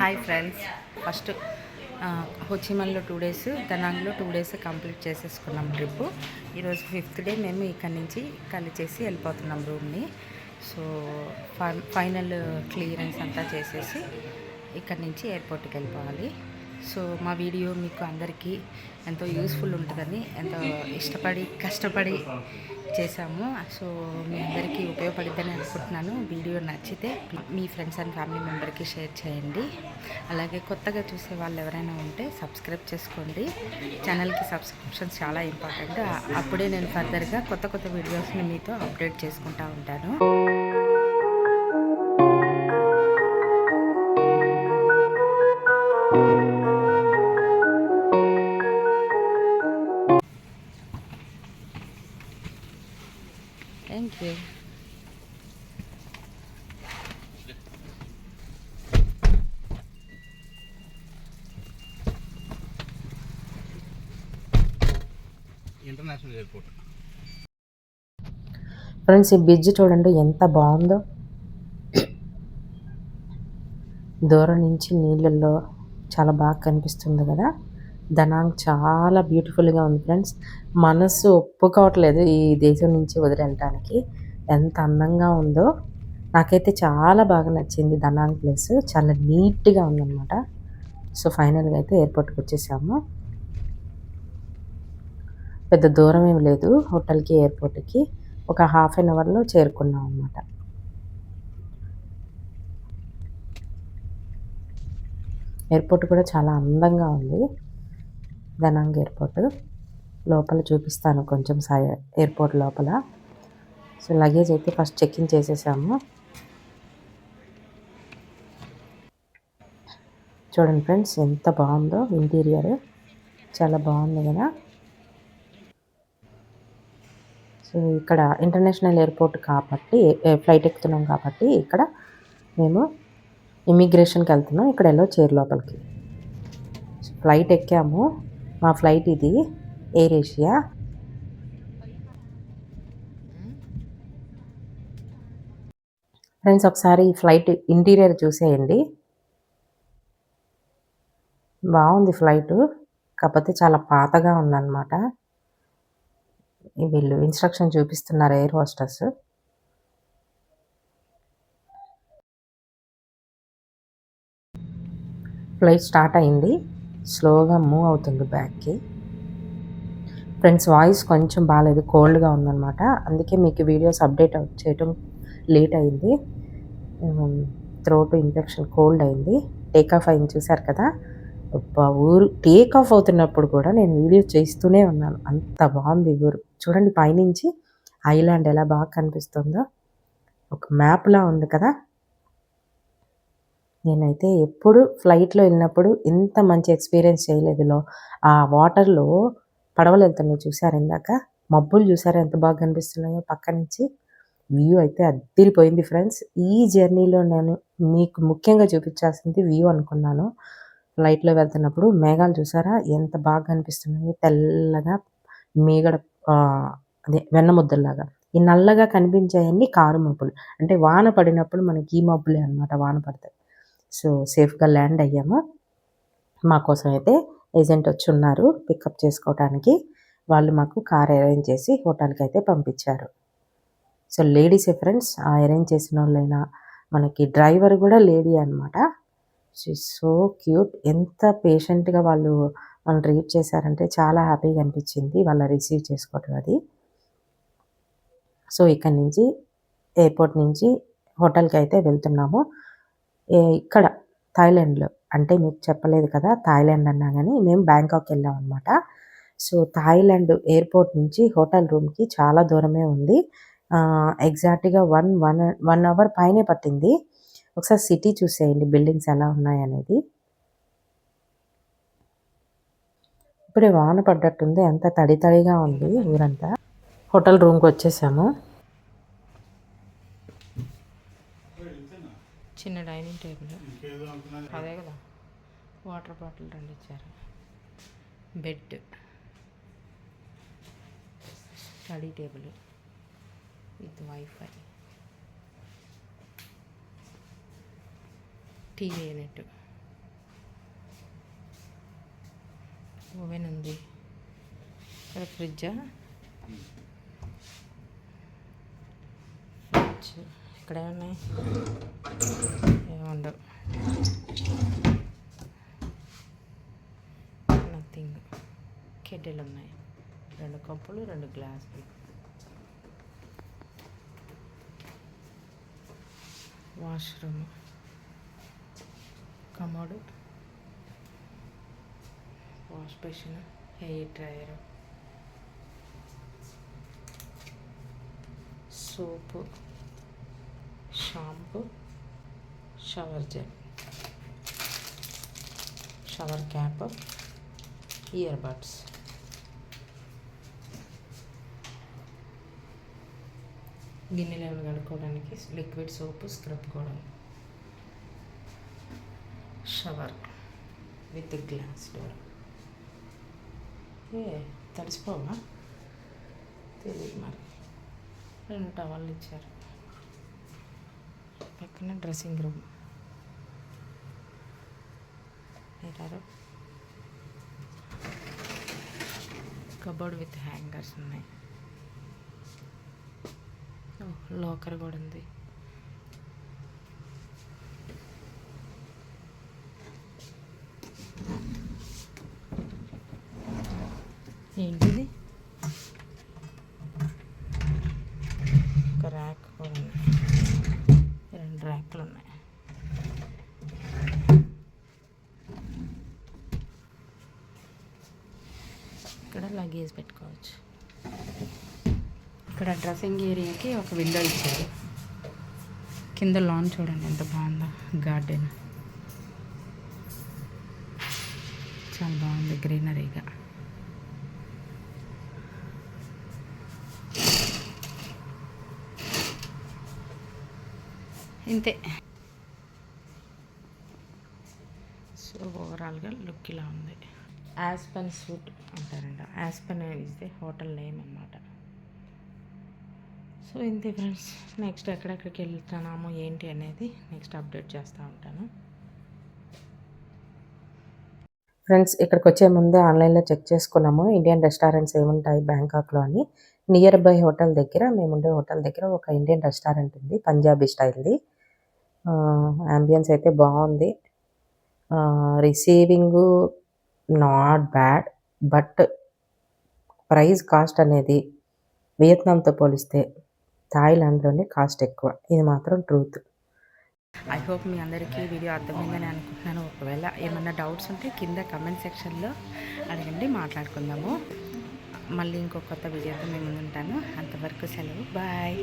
Hi friends. First హోచిమన్లో two days దనాంగ్లో two days complete చేసేసుకున్నాం ట్రిప్ ఈరోజు ఫిఫ్త్ డే మేము ఇక్కడ నుంచి ఖాళీ చేసి వెళ్ళిపోతున్నాం రూమ్ని. సో ఫైనల్ క్లియరెన్స్ అంతా చేసేసి ఇక్కడ నుంచి ఎయిర్పోర్ట్కి వెళ్ళిపోవాలి. సో మా వీడియో మీకు అందరికీ ఎంతో యూస్ఫుల్ ఉంటుందని ఎంతో ఇష్టపడి కష్టపడి చేశాము. సో మీ అందరికీ ఉపయోగపడిద్దని అనుకుంటున్నాను. వీడియో నచ్చితే మీ ఫ్రెండ్స్ అండ్ ఫ్యామిలీ మెంబర్కి షేర్ చేయండి. అలాగే కొత్తగా చూసే వాళ్ళు ఎవరైనా ఉంటే సబ్స్క్రైబ్ చేసుకోండి. ఛానల్కి సబ్స్క్రిప్షన్స్ చాలా ఇంపార్టెంట్. అప్పుడే నేను ఫర్దర్గా కొత్త కొత్త వీడియోస్ని మీతో అప్డేట్ చేసుకుంటూ ఉంటాను. International airport. ఫ్రెండ్స్ ఈ బ్రిడ్జ్ చూడండి ఎంత బాగుందో. దూరం నుంచి నీళ్ళల్లో చాలా బాగా కనిపిస్తుంది కదా. దనాంగ్ చాలా బ్యూటిఫుల్గా ఉంది ఫ్రెండ్స్. మనసు ఒప్పుకోవట్లేదు ఈ దేశం నుంచి వదిలేయటానికి. ఎంత అందంగా ఉందో. నాకైతే చాలా బాగా నచ్చింది దనాంగ్ ప్లేస్. చాలా నీట్గా ఉందన్నమాట. సో ఫైనల్గా అయితే ఎయిర్పోర్ట్కి వచ్చేసాము. పెద్ద దూరం ఏమి లేదు. హోటల్కి ఎయిర్పోర్ట్కి ఒక హాఫ్ అన్ అవర్లో చేరుకున్నాం అనమాట ఎయిర్పోర్ట్ కూడా చాలా అందంగా ఉంది. Danang airport. లోపల చూపిస్తాను కొంచెం సై ఎయిర్పోర్ట్ లోపల. సో లగేజ్ అయితే ఫస్ట్ చెక్ఇన్ చేసేసాము. చూడండి ఫ్రెండ్స్ ఎంత బాగుందో ఇంటీరియర్. చాలా బాగుంది కదా సో ఇక్కడ ఇంటర్నేషనల్ ఎయిర్పోర్ట్ కాబట్టి ఫ్లైట్ ఎక్కుతున్నాం కాబట్టి ఇక్కడ మేము ఇమిగ్రేషన్కి వెళ్తున్నాం. ఇక్కడ వెళ్ళో చేరు లోపలికి. ఫ్లైట్ ఎక్కాము. మా ఫ్లైట్ ఇది ఎయిర్ ఏషియా ఫ్రెండ్స్ ఒకసారి ఈ ఫ్లైట్ ఇంటీరియర్ చూసేయండి. బాగుంది ఫ్లైట్ కాకపోతే చాలా పాతగా ఉందన్నమాట. వీళ్ళు ఇన్స్ట్రక్షన్ చూపిస్తున్నారు ఎయిర్ హోస్టర్స్ ఫ్లైట్ స్టార్ట్ అయింది. స్లోగా మూవ్ అవుతుంది బ్యాక్కి ఫ్రెండ్స్ వాయిస్ కొంచెం బాగాలేదు కోల్డ్గా ఉందన్నమాట. అందుకే మీకు వీడియోస్ అప్డేట్ చేయటం లేట్ అయింది. త్రోట్ ఇన్ఫెక్షన్ కోల్డ్ అయింది. టేక్ ఆఫ్ అయింది చూశారు కదా. ఊరు టేక్ ఆఫ్ అవుతున్నప్పుడు కూడా నేను వీడియో చేస్తూనే ఉన్నాను. అంత బాగుంది ఊరు. చూడండి పైనుంచి ఐలాండ్ ఎలా బాగా కనిపిస్తుందో. ఒక మ్యాప్లా ఉంది కదా. నేనైతే ఎప్పుడు ఫ్లైట్లో వెళ్ళినప్పుడు ఇంత మంచి ఎక్స్పీరియన్స్ చేయలేదులో ఆ వాటర్లో పడవలు వెళ్తున్నాయి చూసారు ఇందాక? మబ్బులు చూసారా ఎంత బాగా కనిపిస్తున్నాయో పక్క నుంచి వ్యూ అయితే అద్దిరిపోయింది ఫ్రెండ్స్. ఈ జర్నీలో నేను మీకు ముఖ్యంగా చూపించాల్సింది వ్యూ అనుకున్నాను. ఫ్లైట్లో వెళ్తున్నప్పుడు మేఘాలు చూసారా? ఎంత బాగా కనిపిస్తున్నాయో తెల్లగా మేగడ అదే వెన్న ముద్దల్లాగా. ఈ నల్లగా కనిపించాయన్నీ కారు మబ్బులు. అంటే వాన పడినప్పుడు మనకి ఈ మబ్బులే అనమాట వాన పడతాయి. సో సేఫ్గా ల్యాండ్ అయ్యాము. మా కోసం అయితే ఏజెంట్ వచ్చి ఉన్నారు పికప్ చేసుకోవడానికి వాళ్ళు మాకు కార్ అరేంజ్ చేసి హోటల్కి అయితే పంపించారు. సో లేడీసే ఫ్రెండ్స్ ఆ అరేంజ్ చేసిన వాళ్ళైనా మనకి డ్రైవర్ కూడా లేడీ అనమాట సో క్యూట్. ఎంత పేషెంట్గా వాళ్ళు వాళ్ళు రీడ్ చేశారంటే చాలా హ్యాపీగా అనిపించింది. వాళ్ళ రిసీవ్ చేసుకోవటం అది. సో ఇక్కడ నుంచి ఎయిర్పోర్ట్ నుంచి హోటల్కి అయితే వెళ్తున్నాము ఇక్కడ థాయిలాండ్లో అంటే మీకు చెప్పలేదు కదా థాయిలాండ్ అన్నా కానీ మేము బ్యాంకాక్ వెళ్ళాం అనమాట సో థాయిలాండ్ ఎయిర్పోర్ట్ నుంచి హోటల్ రూమ్కి చాలా దూరమే ఉంది. ఎగ్జాక్ట్గా వన్ వన్ వన్ అవర్ పైనే పట్టింది. ఒకసారి సిటీ చూసేయండి బిల్డింగ్స్ ఎలా ఉన్నాయనేది. ఇప్పుడే వాన పడ్డట్టుంది. అంత తడి తడిగా ఉంది ఊరంతా. హోటల్ రూమ్కి వచ్చేసాము. చిన్న డైనింగ్ టేబుల్. అదే కదా. వాటర్ బాటిల్ రెండు ఇచ్చారు. Bed. Study table with wifi. TV unit. Oven ఉంది. ఇక్కడ ఫ్రిడ్జా ఫ్రిడ్జ్. ఇక్కడ ఏమున్నాయి? ఏముండవు. నథింగ్ కెటిల్ ఉన్నాయి. రెండు కప్పులు రెండు గ్లాసులు. Washroom. Commode. Wash basin hair dryer. Soap shampoo shower gel shower cap ear buds. గిన్నెలను కడుక్కోవడానికి లిక్విడ్ సోపు స్క్రబ్ కూడా షవర్ విత్ గ్లాస్ డోర్. ఏ తడిసిపోవా? తెలియదు మరి. రెండు టవల్ ఇచ్చారు. పక్కన డ్రెస్సింగ్ రూమ్. ఏటారు కబోర్డ్ విత్ హ్యాంగర్స్ ఉన్నాయి. లాకర్ కూడా ఉంది. ఏంటిది ఒక ర్యాక్ కూడా ఉంది రెండు ర్యాక్లు ఉన్నాయి ఇక్కడ లగేజ్ పెట్టుకోవచ్చు ఇక్కడ డ్రెస్సింగ్ ఏరియాకి ఒక విండో ఇచ్చారు కింద లాన్ చూడండి ఎంత బాగుందో గార్డెన్ చాలా బాగుంది గ్రీనరీగా ఇంతే. సో ఓవరాల్గా లుక్ ఇలా ఉంది. యాస్పెన్ సూట్ అంటారంట. యాస్పెన్ ఇస్తే హోటల్ నేమ్ అన్నమాట. సో ఇంతే ఫ్రెండ్స్ నెక్స్ట్ ఎక్కడెక్కడికి వెళ్తున్నాము ఏంటి అనేది నెక్స్ట్ అప్డేట్ చేస్తూ ఉంటాను. ఫ్రెండ్స్ ఇక్కడికి వచ్చే ముందే ఆన్లైన్లో చెక్ చేసుకున్నాము. ఇండియన్ రెస్టారెంట్స్ ఏముంటాయి బ్యాంకాక్లో అని. నియర్ బై హోటల్ దగ్గర మేము ఉండే హోటల్ దగ్గర ఒక ఇండియన్ రెస్టారెంట్ ఉంది పంజాబీ స్టైల్ది అంబియన్స్ అయితే బాగుంది. Receiving not bad but price cost అనేది వియత్నాంతో పోలిస్తే థాయిలాండ్లోనే కాస్ట్ ఎక్కువ. ఇది మాత్రం ట్రూత్ ఐ హోప్ మీ అందరికీ వీడియో అర్థమైందని అనుకుంటున్నాను. ఒకవేళ ఏమన్నా డౌట్స్ ఉంటే కింద కమెంట్ సెక్షన్లో అడగండి మాట్లాడుకుందాము. మళ్ళీ ఇంకో కొత్త వీడియోతో మేము ఉంటాను అంతవరకు సెలవు. బాయ్